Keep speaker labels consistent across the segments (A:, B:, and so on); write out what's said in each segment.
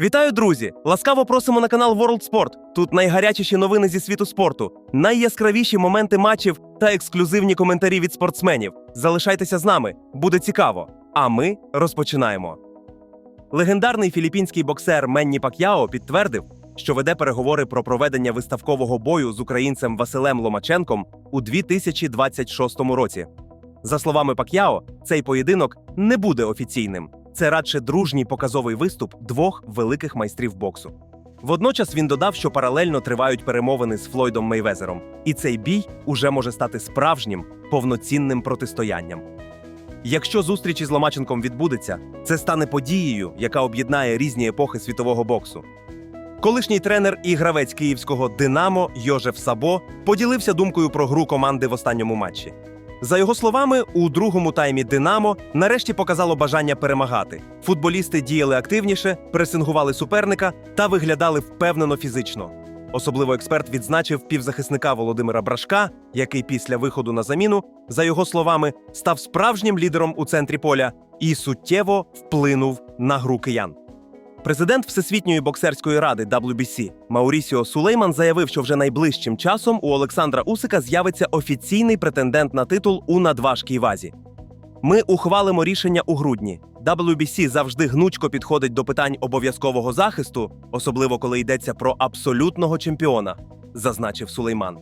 A: Вітаю, друзі! Ласкаво просимо на канал World Sport. Тут найгарячіші новини зі світу спорту, найяскравіші моменти матчів та ексклюзивні коментарі від спортсменів. Залишайтеся з нами, буде цікаво. А ми розпочинаємо. Легендарний філіппінський боксер Менні Пак'яо підтвердив, що веде переговори про проведення виставкового бою з українцем Василем Ломаченком у 2026 році. За словами Пак'яо, цей поєдинок не буде офіційним. Це радше дружній показовий виступ двох великих майстрів боксу. Водночас він додав, що паралельно тривають перемовини з Флойдом Мейвезером, і цей бій уже може стати справжнім повноцінним протистоянням. Якщо зустріч із Ломаченком відбудеться, це стане подією, яка об'єднає різні епохи світового боксу. Колишній тренер і гравець київського Динамо Йожеф Сабо поділився думкою про гру команди в останньому матчі. За його словами, у другому таймі Динамо нарешті показало бажання перемагати. Футболісти діяли активніше, пресингували суперника та виглядали впевнено фізично. Особливо експерт відзначив півзахисника Володимира Брашка, який після виходу на заміну, за його словами, став справжнім лідером у центрі поля і суттєво вплинув на гру киян. Президент Всесвітньої боксерської ради WBC Маурісіо Сулейман заявив, що вже найближчим часом у Олександра Усика з'явиться офіційний претендент на титул у надважкій вазі. Ми ухвалимо рішення у грудні. WBC завжди гнучко підходить до питань обов'язкового захисту, особливо коли йдеться про абсолютного чемпіона, зазначив Сулейман.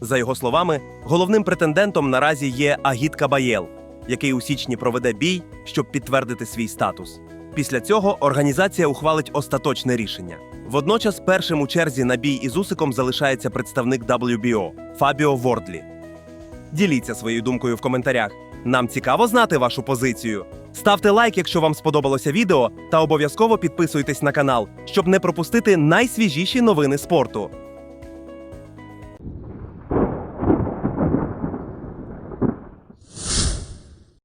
A: За його словами, головним претендентом наразі є Агіт Кабаєл, який у січні проведе бій, щоб підтвердити свій статус. Після цього організація ухвалить остаточне рішення. Водночас, першим у черзі на бій із Усиком залишається представник WBO Фабіо Вордлі. Діліться своєю думкою в коментарях. Нам цікаво знати вашу позицію. Ставте лайк, якщо вам сподобалося відео, та обов'язково підписуйтесь на канал, щоб не пропустити найсвіжіші новини спорту.